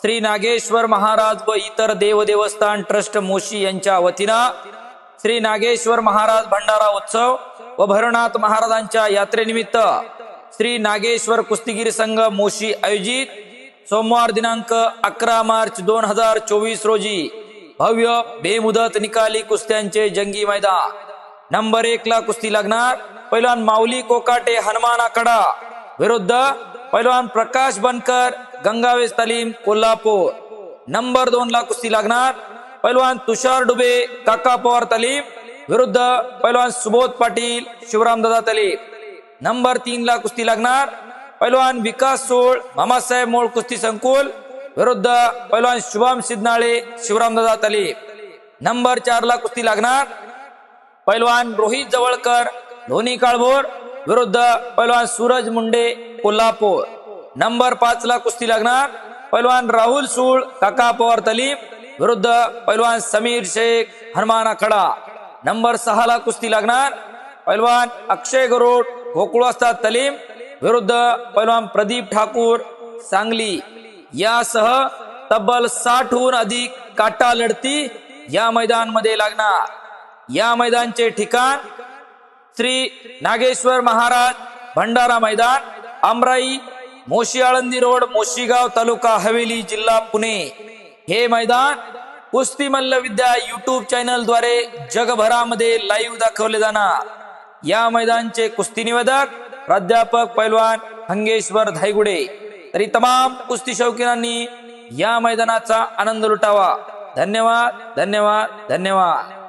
श्री नागेश्वर महाराज व इतर देवदेवस्थान ट्रस्ट मोशी यांच्या वतीनं श्री नागेश्वर महाराज भंडारा उत्सव व भरनाथ महाराजांच्या यात्रेनिमित्त श्री नागेश्वर कुस्तीगीर संघ मोशी आयोजित सोमवार दिनांक अकरा मार्च दोन हजार चोवीस रोजी भव्य बेमुदत निकाली कुस्त्यांचे जंगी मैदान. नंबर एक ला कुस्ती लागणार. पहिलवान माऊली कोकाटे हनुमान आकडा विरुद्ध. पहिलवान प्रकाश बनकर गंगावेस तालीम कोल्हापूर. नंबर दोन ला कुस्ती लागणार. पैलवान तुषार डुबे काका पवार तालीम. विरुद्ध पैलवान सुबोध पाटील शिवरामदादा तालीम. नंबर तीन ला कुस्ती लागणार. पैलवान विकास सोळ मामासाहेब मोळ कुस्ती संकुल. विरुद्ध पैलवान शुभम सिद्धनाळे शिवरामदादा तालीम. नंबर चार ला कुस्ती लागणार. पैलवान रोहित जवळकर धोनी काळभोर. विरुद्ध पैलवान सूरज मुंडे कोल्हापूर. नंबर पाच ला कुस्ती लागणार. पैलवान राहुल सूळ काका पवार तलीम विरुद्ध पैलवान समीर शेख हनुमान आखडा नंबर सहा ला कुस्ती लागणार. पैलवान अक्षय गरुड गोकुळवास्ता तलीम विरुद्ध पैलवान प्रदीप ठाकूर सांगली. यासह तब्बल साठहून अधिक काटा लढती या मैदानमध्ये लागणार. या मैदानचे ठिकाण श्री नागेश्वर महाराज भंडारा मैदान आमराई मोशी आळंदी रोड मोशीगाव तालुका हवेली जिल्हा पुणे. हे मैदान कुस्ती मल्ल विद्या युट्यूब चॅनलद्वारे जगभरामध्ये लाईव्ह दाखवले जाणार. या मैदानचे कुस्ती निवेदक प्राध्यापक पैलवान हंगेश्वर धायगुडे. तरी तमाम कुस्ती शौकीनांनी या मैदानाचा आनंद लुटावा. धन्यवाद धन्यवाद धन्यवाद.